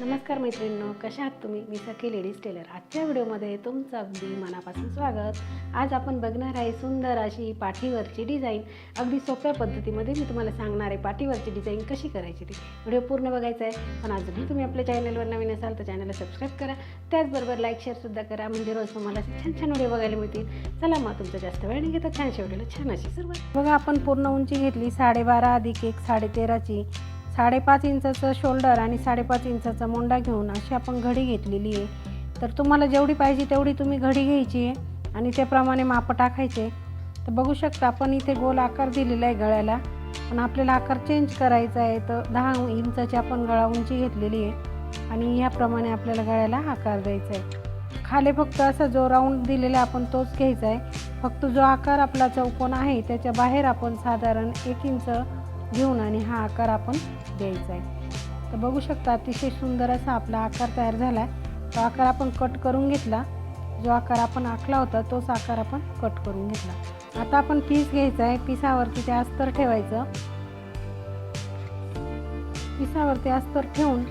नमस्कार मैत्रिणींनो कशा आहात तुम्ही? मी सखी लेडीज टेलर. आजच्या व्हिडिओमध्ये तुमचं अगदी मनापासून स्वागत. आज आपण बघणार आहे सुंदर अशी पाठीवरची डिझाईन. अगदी सोप्या पद्धतीमध्ये मी तुम्हाला सांगणार आहे पाठीवरची डिझाईन कशी करायची ती. व्हिडिओ पूर्ण बघायचा आहे पण अजूनही तुम्ही आपल्या चॅनलवर नवीन असाल तर चॅनलला सबस्क्राईब करा. त्याचबरोबर लाईक शेअरसुद्धा करा. म्हणजे रोज तुम्हाला असे छान छान व्हिडिओ बघायला मिळतील. चला मग तुमचा जास्त वेळ नाही घेता छान शेवटीला छान अशी सुरुवात. बघा आपण पूर्ण उंची घेतली साडेबारा अधिक एक साडेतेराची. साडेपाच इंचाचं शोल्डर आणि साडेपाच इंचाचा मोंडा घेऊन अशी आपण घडी घेतलेली आहे. तर तुम्हाला जेवढी पाहिजे तेवढी तुम्ही घडी घ्यायची आहे आणि त्याप्रमाणे मापं टाकायचे. तर बघू शकता आपण इथे गोल आकार दिलेला आहे गळ्याला. पण आपल्याला आकार चेंज करायचा आहे तर दहा इंचाची आपण गळा उंची घेतलेली आहे. आणि ह्याप्रमाणे आपल्याला गळ्याला आकार द्यायचा आहे. खाली फक्त असा जो राऊंड दिलेला आहे आपण तोच घ्यायचा आहे. फक्त जो आकार आपला चौकोन आहे त्याच्या बाहेर आपण साधारण एक इंच घेऊन आणि हा आकार आपण द्यायचा आहे तर बघू शकता अतिशय सुंदर असा आपला आकार तयार झाला आहे तो आकार आपण कट करून घेतला. जो आकार आपण आखला होता तोच आकार आपण कट करून घेतला. आता आपण पीस घ्यायचा आहे पिसावरती ते अस्तर ठेवायचं. पिसावरती अस्तर ठेवून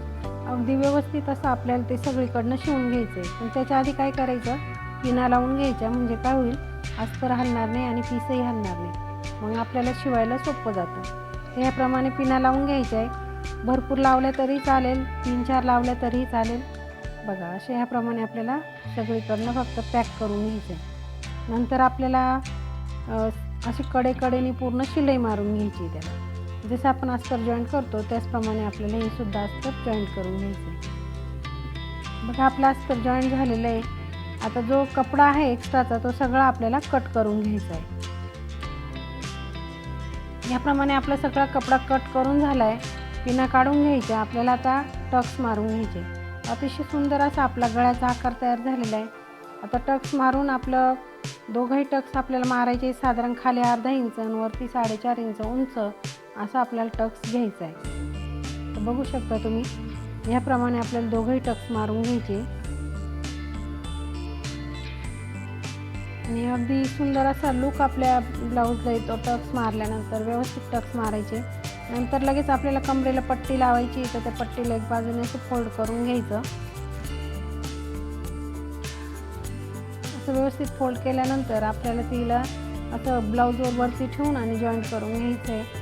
अगदी व्यवस्थित असं आपल्याला ते सगळीकडनं शिवून घ्यायचं आहे पण त्याच्या आधी काय करायचं? पिना लावून घ्यायच्या. म्हणजे काय होईल? अस्तर हलणार नाही आणि पीसही हलणार नाही. मग आपल्याला शिवायला सोपं जातं. तर ह्याप्रमाणे पिना लावून घ्यायच्या आहे. भरपूर लावल्या तरी चालेल तीन चार लावल्या तरीही चालेल. बघा असे ह्याप्रमाणे आपल्याला सगळीकडनं फक्त पॅक करून घ्यायचं आहे. नंतर आपल्याला अ, अशी कडेकडेने पूर्ण शिलाई मारून घ्यायची त्याला. जसं आपण अस्तर जॉईंट करतो त्याचप्रमाणे आपल्याला हे सुद्धा अस्तर जॉईंट करून घ्यायचं आहे. बघा आपला अस्तर जॉईंट झालेलं आहे. आता जो कपडा आहे एक्स्ट्राचा तो सगळा आपल्याला कट करून घ्यायचा आहे. याप्रमाणे आपला सगळा कपडा कट करून झाला आहे पिना काढून घ्यायच्या आपल्याला आता टक्स मारून घ्यायचे. अतिशय सुंदर असा आपला गळ्याचा आकार तयार झालेला आहे. आता टक्स मारून आपलं दोघंही टक्स आपल्याला मारायचे साधारण खाली अर्धा इंच आणि वरती साडेचार इंच उंच असा आपल्याला टक्स घ्यायचा आहे. तर बघू शकता तुम्ही ह्याप्रमाणे आपल्याला दोघंही टक्स मारून घ्यायचे. आणि अगदी सुंदर असा लुक आपल्या ब्लाऊजला येतो टक्स मारल्यानंतर व्यवस्थित टक्स मारायचे. नंतर लगेच आपल्याला कमरेला पट्टी लावायची तर त्या पट्टीला एक बाजूने असं फोल्ड करून घ्यायचं. असं व्यवस्थित फोल्ड केल्यानंतर आपल्याला तिला असं ब्लाऊजवर वरती ठेवून आणि जॉईंट करून घ्यायचं आहे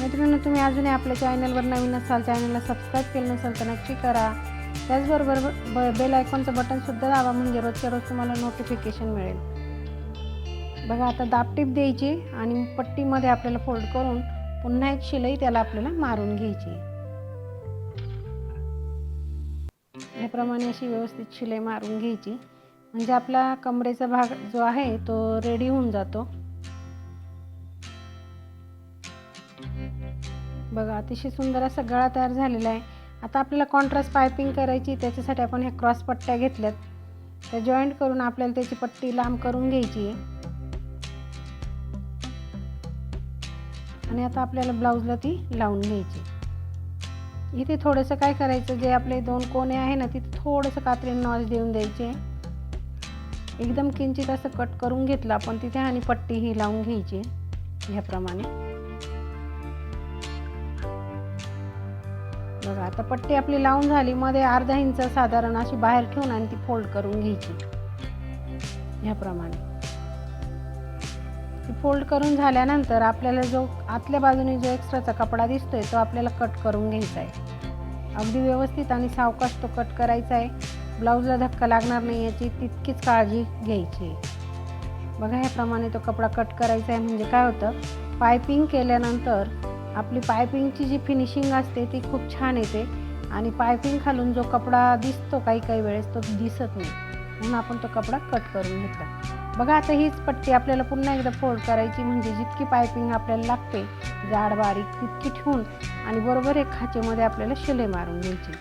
मैत्रिणी तुम्ही अजूनही आपल्या चॅनलवर नवीन असाल चॅनलला सबस्क्राईब केलं नसेल तर नक्की करा. त्याचबरोबर ब बेल आयकॉनचं बटनसुद्धा दाबा म्हणजे रोजच्या रोज तुम्हाला नोटिफिकेशन मिळेल. बघा आता दाबटीप द्यायची आणि पट्टीमध्ये आपल्याला फोल्ड करून पुन्हा एक शिलाई त्याला आपल्याला मारून घ्यायची. याप्रमाणे अशी व्यवस्थित शिलाई मारून घ्यायची. म्हणजे आपला कमरेचा भाग जो आहे तो रेडी होऊन जातो. बघा अतिशय सुंदर असा गळा तयार झालेला आहे. आता आपल्याला कॉन्ट्रास्ट पायपिंग करायची त्याच्यासाठी आपण ह्या क्रॉस पट्ट्या घेतल्यात. त्या जॉईंट करून आपल्याला त्याची पट्टी लांब करून घ्यायची आहे. आणि आता आपल्याला ब्लाऊजला ती लावून घ्यायची इथे थोडंसं काय करायचं जे आपले दोन कोणे आहे ना तिथे थोडंसं कात्री नॉज देऊन द्यायचे एकदम किंचित असं कट करून घेतलं आपण तिथे आणि पट्टी ही लावून घ्यायची ह्याप्रमाणे. बघा आता पट्टी आपली लावून झाली मध्ये अर्धा इंच साधारण अशी बाहेर ठेवून आणि ती फोल्ड करून घ्यायची. ह्याप्रमाणे. ती फोल्ड करून झाल्यानंतर आपल्याला जो आतल्या बाजूने जो एक्स्ट्राचा कपडा दिसतोय तो आपल्याला कट करून घ्यायचा आहे. अगदी व्यवस्थित आणि सावकाश तो कट करायचा आहे. ब्लाऊजला धक्का लागणार नाही याची तितकीच काळजी घ्यायची आहे. बघा ह्याप्रमाणे तो कपडा कट करायचा आहे. म्हणजे काय होतं? पायपिंग केल्यानंतर आपली पायपिंगची जी फिनिशिंग असते ती खूप छान येते. आणि पायपिंग खालून जो कपडा दिसतो काही काही वेळेस तो दिसत नाही. म्हणून आपण तो कपडा कट करून घेतला. बघा आता हीच पट्टी आपल्याला पुन्हा एकदा फोल्ड करायची म्हणजे जितकी पायपिंग आपल्याला लागते जाड बारीक तितकी ठेवून आणि बरोबर एक खाचेमध्ये आपल्याला शिले मारून घ्यायची.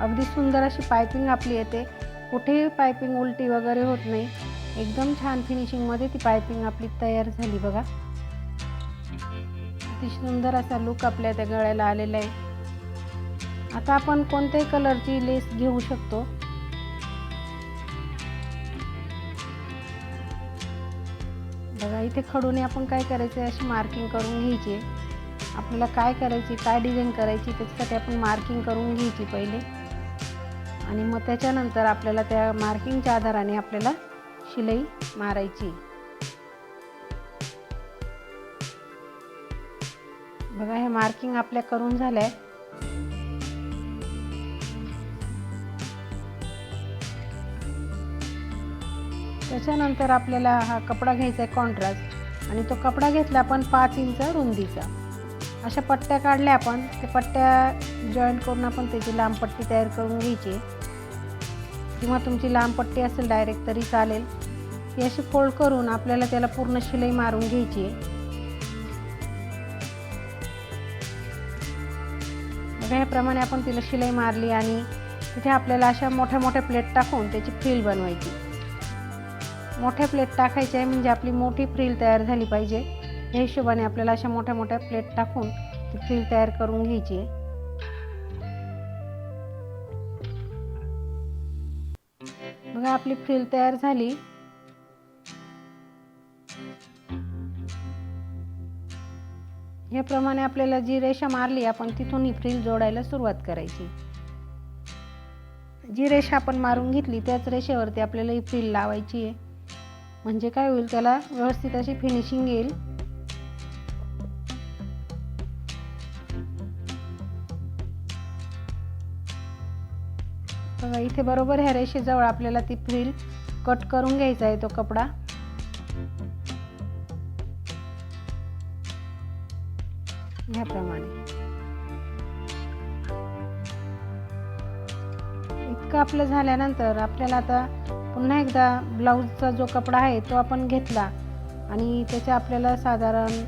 अगदी सुंदर अशी पायपिंग आपली येते. कुठेही पायपिंग उलटी वगैरे होत नाही. एकदम छान फिनिशिंगमध्ये ती पायपिंग आपली तयार झाली बघा. अति सुंदर असा लुक आपल्या त्या गळ्याला आलेला आहे. आता आपण कोणत्याही कलरची लेस घेऊ शकतो. बघा इथे खडूने आपण काय करायचं अशी मार्किंग करून घ्यायची आपल्याला काय करायची काय डिझाईन करायची त्याच्यासाठी आपण मार्किंग करून घ्यायची पहिले. आणि मग त्याच्यानंतर आपल्याला त्या मार्किंगच्या आधाराने आपल्याला शिलाई मारायची. बघा हे मार्किंग आपल्या करून झालंय. त्याच्यानंतर आपल्याला हा कपडा घ्यायचा आहे कॉन्ट्रास्ट आणि तो कपडा घेतला आपण पाच इंच रुंदीचा. अशा पट्ट्या काढल्या आपण त्या पट्ट्या जॉईंट करून आपण त्याची लांब पट्टी तयार करून घ्यायची. किंवा तुमची लांब पट्टी असेल डायरेक्ट तरी चालेल. ती अशी फोल्ड करून आपल्याला त्याला पूर्ण शिलाई मारून घ्यायची आहे. बघा ह्याप्रमाणे आपण तिला शिलाई मारली आणि तिथे आपल्याला अशा मोठ्या मोठ्या प्लेट टाकून त्याची फ्रील बनवायची. मोठ्या प्लेट टाकायच्या आहे म्हणजे आपली मोठी फ्रील तयार झाली पाहिजे. या हिशोबाने आपल्याला अशा मोठ्या मोठ्या प्लेट टाकून ती फ्रील तयार करून घ्यायची आहे. बघा आपली फ्रील तयार झाली. याप्रमाणे आपल्याला जी रेषा मारली आपण तिथून ही फ्रिल जोडायला सुरुवात करायची. जी रेषा आपण मारून घेतली त्याच रेषेवरती आपल्याला ही फ्रिल लावायची आहे. म्हणजे काय होईल त्याला व्यवस्थित अशी फिनिशिंग येईल. बघा इथे बरोबर ह्या रेषेजवळ आपल्याला ती फ्रिल कट करून घ्यायचा आहे तो कपडा. ह्याप्रमाणे. इतकं आपलं झाल्यानंतर आपल्याला आता पुन्हा एकदा ब्लाऊजचा जो कपडा आहे तो आपण घेतला आणि त्याच्या आपल्याला साधारण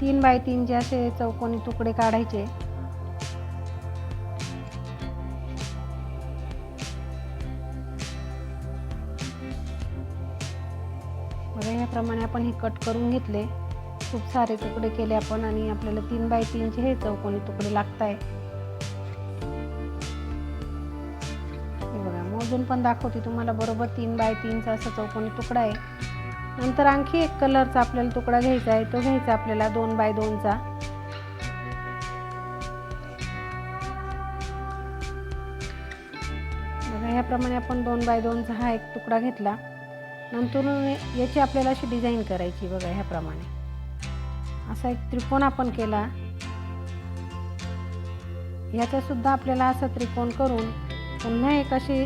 तीन बाय तीनचे असे चौकोनी तुकडे काढायचे. बघा ह्याप्रमाणे आपण हे कट करून घेतले. खूप सारे तुकडे केले आपण आणि आपल्याला तीन बाय तीनचे हे चौकोनी तुकडे लागत आहे हे बघा मोजून पण दाखवते तुम्हाला बरोबर तीन बाय तीनचा असा चौकोनी तुकडा आहे. नंतर आणखी एक कलरचा आपल्याला तुकडा घ्यायचा आहे तो घ्यायचा आपल्याला दोन बाय दोनचा. बघा ह्याप्रमाणे आपण दोन बाय दोनचा हा एक तुकडा घेतला. नंतर याची आपल्याला अशी डिझाईन करायची बघा ह्याप्रमाणे. असा एक त्रिकोण आपण केला. याचा सुद्धा आपल्याला असा त्रिकोण करून पुन्हा एक अशी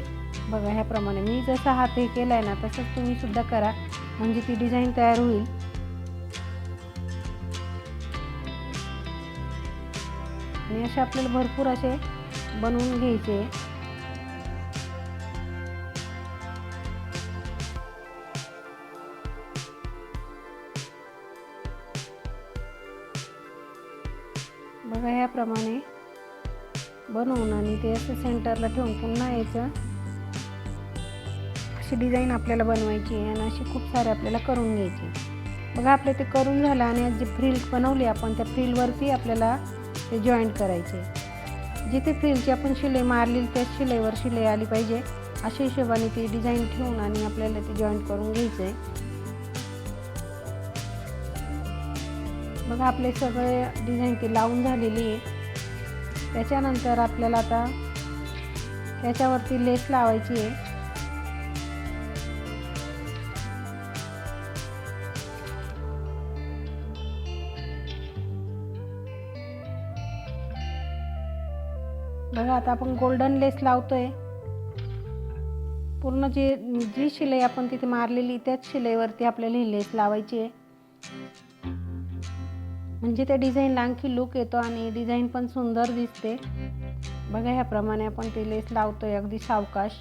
बघा ह्याप्रमाणे मी जसा हात हे केला आहे ना तसंच तुम्ही सुद्धा करा. म्हणजे ती डिझाईन तयार होईल. आणि असे आपल्याला भरपूर असे बनवून घ्यायचे. बघा ह्याप्रमाणे बनवून आणि ते असं सेंटरला ठेवून पुन्हा यायचं अशी डिझाईन आपल्याला बनवायची आहे आणि अशी खूप सारे आपल्याला करून घ्यायची बघा आपलं ते करून झालं आणि जी फ्रील बनवली आपण त्या फ्रिलवरती आपल्याला ते जॉईंट करायचे जिथे फ्रिलची आपण शिलाई मारली त्याच शिलाईवर शिलाई आली पाहिजे. अशा हिशोबाने ती डिझाईन ठेवून आणि आपल्याला ते जॉईंट करून घ्यायचं आहे. बघा आपले सगळे डिझाईन ती लावून झालेली आहे. त्याच्यानंतर आपल्याला आता त्याच्यावरती लेस लावायची आहे. बघा आता आपण गोल्डन लेस लावतोय. पूर्ण जी जी शिलाई आपण तिथे मारलेली त्याच शिलाईवरती आपल्याला ही लेस लावायची आहे. म्हणजे त्या डिझाईनला आणखी लुक येतो आणि डिझाईन पण सुंदर दिसते. बघा ह्याप्रमाणे आपण ते लेस लावतोय अगदी सावकाश.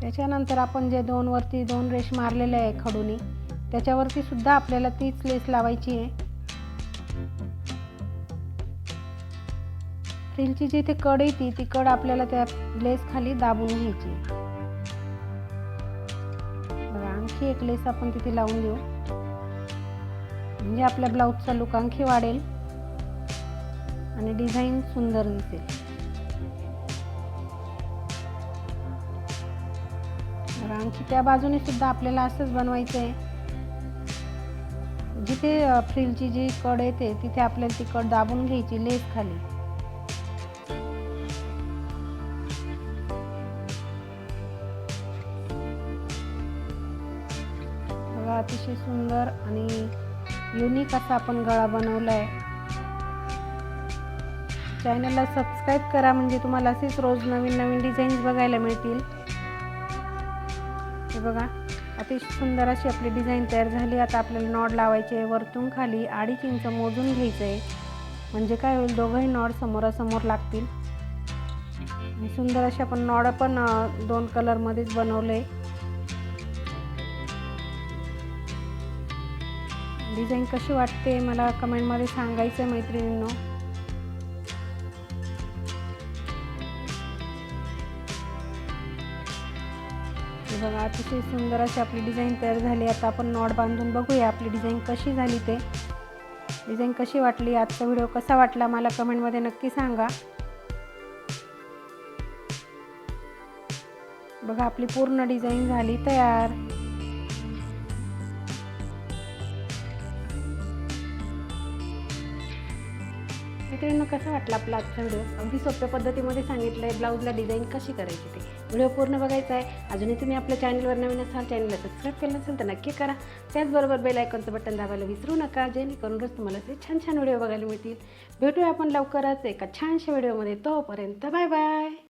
त्याच्यानंतर आपण जे दोन वरती दोन रेश मारलेले आहे खडूनी त्याच्यावरती सुद्धा आपल्याला तीच लेस लावायची आहे. फ्रिलची जी इथे कड येते ती कड आपल्याला त्या लेस खाली दाबून घ्यायची. आणखी एक लेस आपण तिथे लावून देऊ. म्हणजे आपल्या ब्लाऊजचा लुक आणखी वाढेल आणि डिझाईन सुंदर दिसेल. आणखी त्या बाजूने सुद्धा आपल्याला असंच बनवायचं आहे. जिथे फ्रिलची जी कड येते तिथे आपल्याला ती कड दाबून घ्यायची लेस खाली. बघा अतिशय सुंदर आणि युनिक असा आपण गळा बनवला आहे चॅनलला सबस्क्राईब करा म्हणजे तुम्हाला असेच रोज नवीन नवीन डिझाईन्स बघायला मिळतील. हे बघा अतिशय सुंदर अशी आपली डिझाईन तयार झाली. आता आपल्याला नॉड लावायचे आहे वरतून खाली अडीच इंच मोजून घ्यायचं आहे. म्हणजे काय होईल दोघंही नॉड समोरासमोर लागतील. सुंदर असे आपण नॉड पण दोन कलरमध्येच बनवले डिझाईन कशी वाटते मला कमेंटमध्ये सांगायचं आहे मैत्रिणींनो बघा अतिशय सुंदर अशी आपली डिझाईन तयार झाली. आता आपण नॉट बांधून बघूया आपली डिझाईन कशी झाली ते. डिझाईन कशी वाटली आजचा व्हिडिओ कसा वाटला मला कमेंटमध्ये नक्की सांगा. बघा आपली पूर्ण डिझाईन झाली तयार. मैत्रिणींना कसा वाटला आपला आजचा व्हिडिओ? अगदी सोप्या पद्धतीमध्ये सांगितलं आहे ब्लाऊजला डिझाईन कशी करायची ते. व्हिडिओ पूर्ण बघायचा आहे. अजूनही तुम्ही आपल्या चॅनलवर नवीन असाल चॅनलला सबस्क्राईब केलं नसेल तर नक्की करा. त्याचबरोबर बेल आयकॉनचं बटन दाबायला विसरू नका जेणेकरून रोज तुम्हाला असे छान छान व्हिडिओ बघायला मिळतील. भेटूया आपण लवकरच एका छानशा व्हिडिओमध्ये. तोपर्यंत बाय बाय